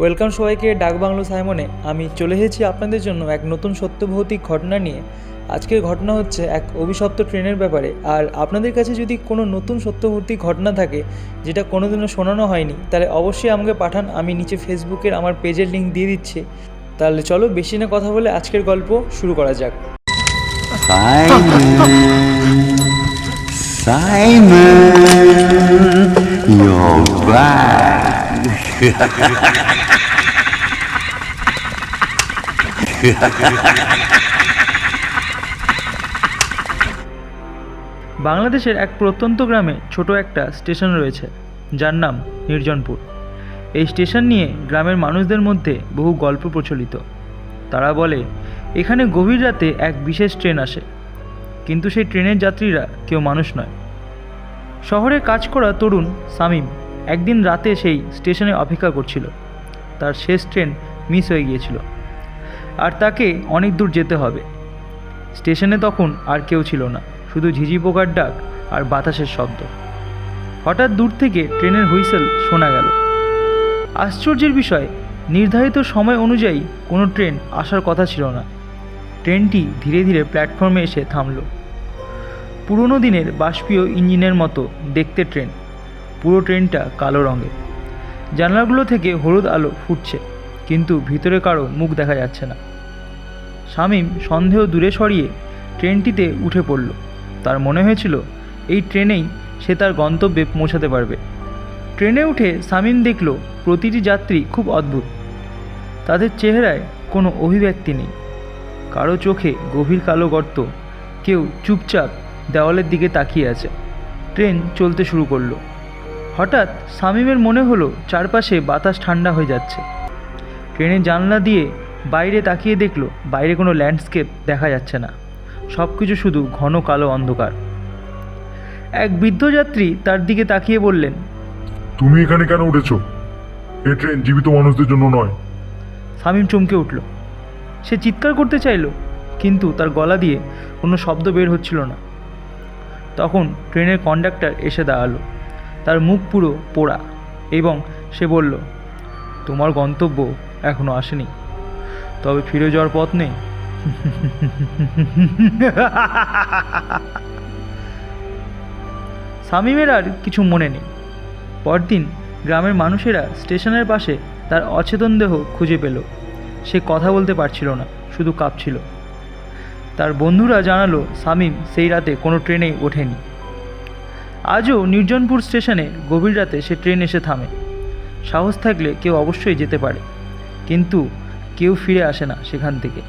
Welcome সবাইকে ডাকবাংলো সাইমনে আমি চলে এসেছি আপনাদের জন্য এক নতুন সত্যভৌতিক ঘটনা নিয়ে আজকের ঘটনা হচ্ছে এক অভিশপ্ত ট্রেনের ব্যাপারে আর আপনাদের কাছে যদি কোনো নতুন সত্যভৌতিক ঘটনা থাকে, যেটা কোনোদিনও শোনানো হয়নি, তাহলে অবশ্যই আমাকে পাঠান আমি নিচে ফেসবুকের আমার পেজের লিঙ্ক দিয়ে দিচ্ছি তাহলে চলো বেশি না কথা বলে আজকের গল্প শুরু করা যাক! Simon! You're back! বাংলাদেশের এক প্রত্যন্ত গ্রামে ছোট একটা স্টেশন রয়েছে, যার নাম নির্জনপুর। এই স্টেশন নিয়ে গ্রামের মানুষদের মধ্যে বহু গল্প প্রচলিত। তারা বলে, এখানে গভীর রাতে এক বিশেষ ট্রেন আসে। কিন্তু সেই ট্রেনের যাত্রীরা কেউ মানুষ নয়। শহরে কাজ করা তরুণ সামিম একদিন রাতে সেই স্টেশনে অপেক্ষা করছিল। তার শেষ ট্রেন মিস হয়ে গিয়েছিল। আর তাকে অনেক দূর যেতে হবে। স্টেশনে তখন আর কেউ ছিল না, শুধু ঝিঝি পোকার ডাক আর বাতাসের শব্দ। হঠাৎ দূর থেকে ট্রেনের হুইসেল শোনা গেল। আশ্চর্যের বিষয়, নির্ধারিত সময় অনুযায়ী কোনো ট্রেন আসার কথা ছিল না। ট্রেনটি ধীরে ধীরে প্ল্যাটফর্মে এসে থামল। পুরনো দিনের বাষ্পীয় ইঞ্জিনের মতো দেখতে ট্রেন। পুরো ট্রেনটা কালো রঙের। জানলাগুলো থেকে হলুদ আলো ফুটছে, কিন্তু ভিতরে কারও মুখ দেখা যাচ্ছে না। শামীম সন্দেহ দূরে সরিয়ে ট্রেনটিতে উঠে পড়ল। তার মনে হয়েছিল, এই ট্রেনেই সে তার গন্তব্যে পৌঁছাতে পারবে। ট্রেনে উঠে শামীম দেখল, প্রতিটি যাত্রী খুব অদ্ভুত। তাদের চেহারায় কোনো অভিব্যক্তি নেই। কারও চোখে গভীর কালো গর্ত, কেউ চুপচাপ দেওয়ালের দিকে তাকিয়ে আছে। ট্রেন চলতে শুরু করল। হঠাৎ শামীমের মনে হলো চারপাশে বাতাস ঠান্ডা হয়ে যাচ্ছে। ট্রেনের জানলা দিয়ে বাইরে তাকিয়ে দেখল বাইরে কোনো ল্যান্ডস্কেপ দেখা যাচ্ছে না। সব কিছু শুধু ঘন কালো অন্ধকার। এক বৃদ্ধ যাত্রী তার দিকে তাকিয়ে বললেন তুমি এখানে কেন উঠেছো? এই ট্রেন জীবিত মানুষদের জন্য নয়। শামীম চমকে উঠল। সে চিৎকার করতে চাইল কিন্তু তার গলা দিয়ে কোনো শব্দ বের হচ্ছিল না। তখন ট্রেনের কন্ডাক্টর এসে দাঁড়াল। তার মুখ পুরো পোড়া এবং সে বলল, তোমার গন্তব্য এখনও আসেনি। তবে ফিরে যাওয়ার পথ নেই। শামীমের আর কিছু মনে নেই। পরদিন গ্রামের মানুষেরা স্টেশনের পাশে তার অচেতন দেহ খুঁজে পেল। সে কথা বলতে পারছিল না, শুধু কাঁপছিল। তার বন্ধুরা জানালো শামীম সেই রাতে কোনো ট্রেনেই ওঠেনি। আজও নির্জনপুর স্টেশনে গভীর রাতে সে ট্রেন এসে থামে। সাহস থাকলে কেউ অবশ্যই যেতে পারে, কিন্তু কেউ ফিরে আসে না সেখান থেকে।